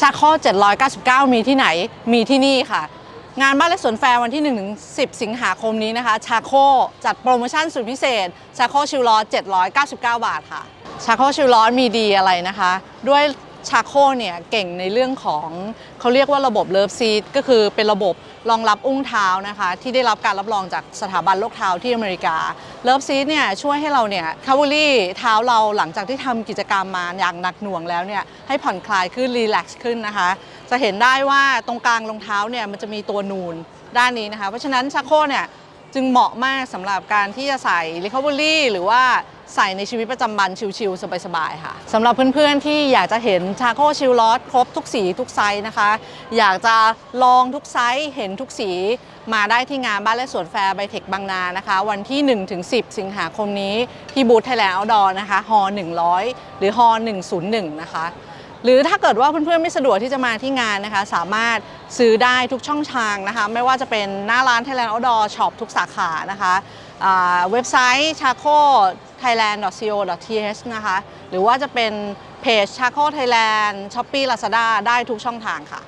ชาโค799 มีที่ไหน มีที่นี่ค่ะ งานบ้านและสวนแฟร์วันที่1ถึง10 สิงหาคมนี้นะคะ ชาโคจัดโปรโมชั่นสุดพิเศษ ชาโคชิลลอ799 บาทค่ะ ชาโคชิลลอมีดีอะไรนะคะ ด้วย ชาโคเนี่ยเก่งในเรื่องของเขาเรียกว่าระบบเลิฟซีดก็คือเป็นระบบรองรับอุ้งเท้านะคะที่ได้รับการรับรองจากสถาบันโรคเท้าที่อเมริกาเลิฟซีดเนี่ยช่วยให้เราเนี่ยคาร์บอรี่เท้าเราหลังจากที่ทำกิจกรรมมาอย่างหนักหน่วงแล้วเนี่ยให้ผ่อนคลายขึ้นรีแลกซ์ขึ้นนะคะ จะเห็นได้ว่าตรงกลางรองเท้าเนี่ยมันจะมีตัวนูนด้านนี้นะคะ เพราะฉะนั้นชาโคเนี่ย จึงเหมาะมากสำหรับการที่จะใส่ Recovery หรือว่าใส่ในชีวิตประจำวันชิลๆ สบายๆ ค่ะสำหรับเพื่อนๆ ที่อยากจะเห็นชาโคชิลลอสครบทุกสีทุกไซส์นะคะ อยากจะลองทุกไซส์เห็นทุกสีมาได้ที่งานบ้านและสวนแฟร์ไบเทคบางนานะคะ วันที่ 1-10 สิงหาคมนี้ที่บูธไทยแลนด์เอาดอนะคะฮอ100 หรือฮอ101 นะคะ หรือถ้าเกิดว่าเพื่อนๆไม่สะดวกที่จะมาที่งานนะคะ สามารถซื้อได้ทุกช่องทางนะคะ ไม่ว่าจะเป็นหน้าร้าน Thailand Outdoor Shop ทุกสาขานะคะเว็บไซต์ chaco thailand co th นะคะ หรือว่าจะเป็นเพจ chaco thailand shopee lazada ได้ทุกช่องทางค่ะ